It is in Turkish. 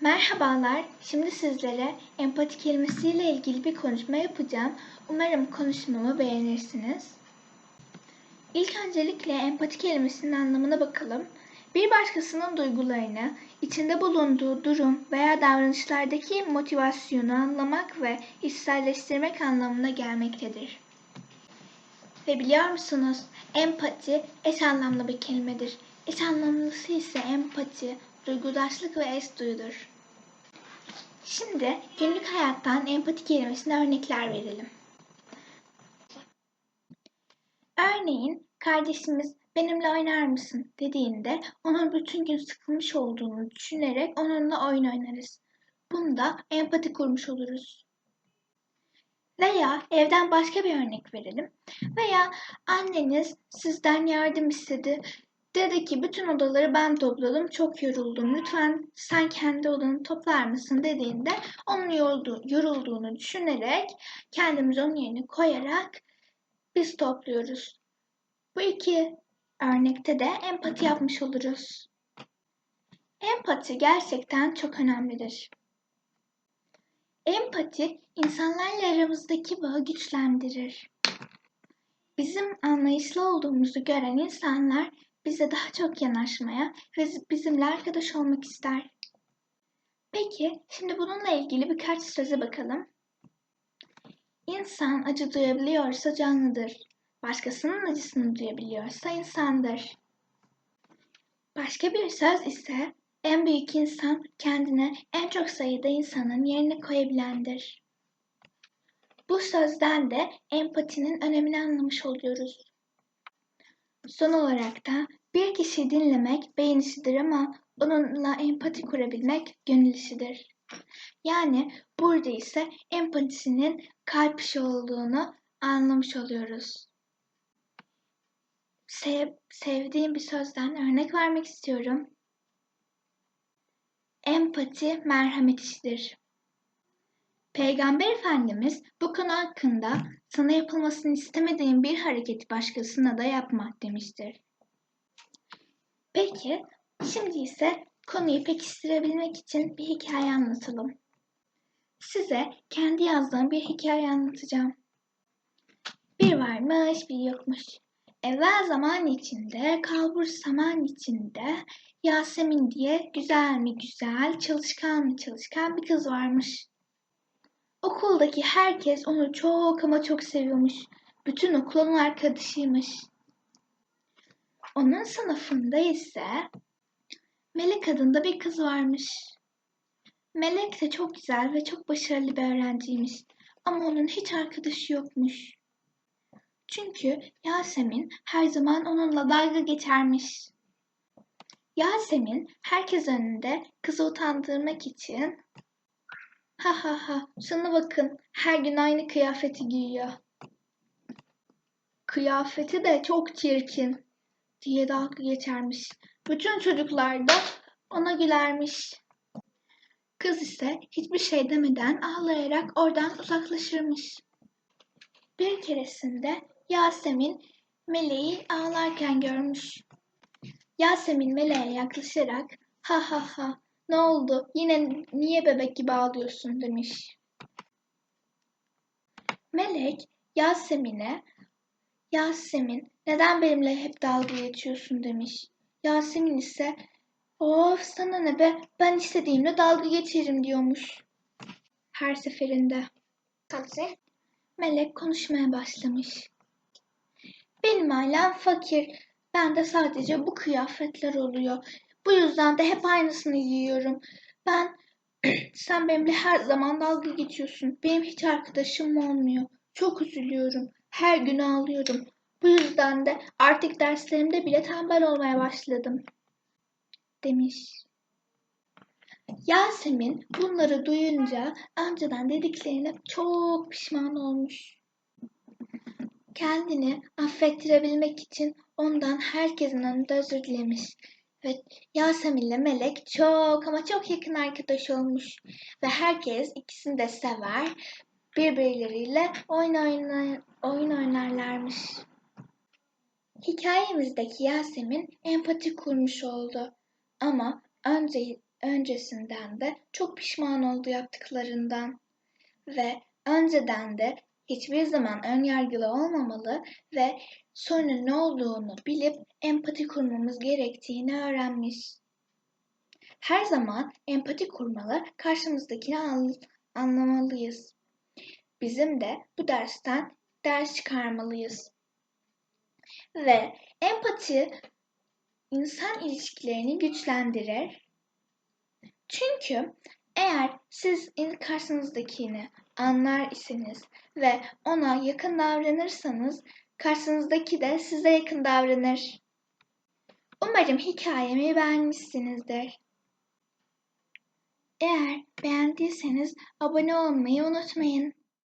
Merhabalar, şimdi sizlere empati kelimesiyle ilgili bir konuşma yapacağım. Umarım konuşmamı beğenirsiniz. İlk öncelikle empati kelimesinin anlamına bakalım. Bir başkasının duygularını, içinde bulunduğu durum veya davranışlardaki motivasyonu anlamak ve içselleştirmek anlamına gelmektedir. Ve biliyor musunuz, empati eş anlamlı bir kelimedir. Eş anlamlısı ise empati, duygudaşlık ve eş duyudur. Şimdi günlük hayattan empati kelimesine örnekler verelim. Örneğin kardeşimiz benimle oynar mısın dediğinde onun bütün gün sıkılmış olduğunu düşünerek onunla oyun oynarız. Bunda empati kurmuş oluruz. Veya evden başka bir örnek verelim. Veya anneniz sizden yardım istedi. Dedi ki bütün odaları ben topladım, çok yoruldum. Lütfen sen kendi odanı toplar mısın dediğinde onun yoruldu, yorulduğunu düşünerek kendimizi onun yerine koyarak biz topluyoruz. Bu iki örnekte de empati yapmış oluruz. Empati gerçekten çok önemlidir. Empati insanlarla aramızdaki bağı güçlendirir. Bizim anlayışlı olduğumuzu gören insanlar bize daha çok yanaşmaya ve bizimle arkadaş olmak ister. Peki, şimdi bununla ilgili birkaç söze bakalım. İnsan acı duyabiliyorsa canlıdır. Başkasının acısını duyabiliyorsa insandır. Başka bir söz ise en büyük insan kendine en çok sayıda insanın yerine koyabilendir. Bu sözden de empatinin önemini anlamış oluyoruz. Son olarak da bir kişiyi dinlemek beyin işidir ama onunla empati kurabilmek gönül işidir. Yani burada ise empatisinin kalp işi olduğunu anlamış oluyoruz. Sev, sevdiğim bir sözden örnek vermek istiyorum. Empati merhamet işidir. Peygamber Efendimiz bu konu hakkında sana yapılmasını istemediğin bir hareketi başkasına da yapma demiştir. Peki, şimdi ise konuyu pekiştirebilmek için bir hikaye anlatalım. Size kendi yazdığım bir hikaye anlatacağım. Bir varmış, bir yokmuş. Evvel zaman içinde, kalbur zaman içinde Yasemin diye güzel mi güzel, çalışkan mı çalışkan bir kız varmış. Okuldaki herkes onu çok ama çok seviyormuş. Bütün okul onun arkadaşıymış. Onun sınıfında ise Melek adında bir kız varmış. Melek de çok güzel ve çok başarılı bir öğrenciymiş. Ama onun hiç arkadaşı yokmuş. Çünkü Yasemin her zaman onunla dalga geçermiş. Yasemin herkes önünde kızı utandırmak için ha ha ha şuna bakın her gün aynı kıyafeti giyiyor. Kıyafeti de çok çirkin diye dalga geçermiş. Bütün çocuklar da ona gülermiş. Kız ise hiçbir şey demeden ağlayarak oradan uzaklaşırmış. Bir keresinde Yasemin Meleği ağlarken görmüş. Yasemin Meleğe yaklaşarak ha ha ha ne oldu yine niye bebek gibi ağlıyorsun demiş. Melek Yasemin'e Yasemin neden benimle hep dalga geçiyorsun demiş. Yasemin ise of sana ne be ben istediğimle dalga geçerim diyormuş. Her seferinde. Tabii. Melek konuşmaya başlamış. Benim ailem fakir. Ben de sadece bu kıyafetler oluyor. Bu yüzden de hep aynısını giyiyorum. Ben sen benimle her zaman dalga geçiyorsun. Benim hiç arkadaşım olmuyor. Çok üzülüyorum. Her gün ağlıyorum. Bu yüzden de artık derslerimde bile tembel olmaya başladım. Demiş. Yasemin bunları duyunca önceden dediklerine çok pişman olmuş. Kendini affettirebilmek için ondan herkesin önünde özür dilemiş. Ve Yasemin ile Melek çok ama çok yakın arkadaş olmuş. Ve herkes ikisini de sever. Birbirleriyle oyun, oynar, oyun oynarlarmış. Hikayemizdeki Yasemin empati kurmuş oldu. Ama önce öncesinden de çok pişman oldu yaptıklarından ve önceden de hiçbir zaman önyargılı olmamalı ve sonra ne olduğunu bilip empati kurmamız gerektiğini öğrenmiş. Her zaman empati kurmalı, karşımızdakini anlamalıyız. Bizim de bu dersten ders çıkarmalıyız. Ve empati insan ilişkilerini güçlendirir. Çünkü eğer siz karşınızdakini anlar iseniz ve ona yakın davranırsanız karşınızdaki de size yakın davranır. Umarım hikayemi beğenmişsinizdir. Eğer beğendiyseniz abone olmayı unutmayın.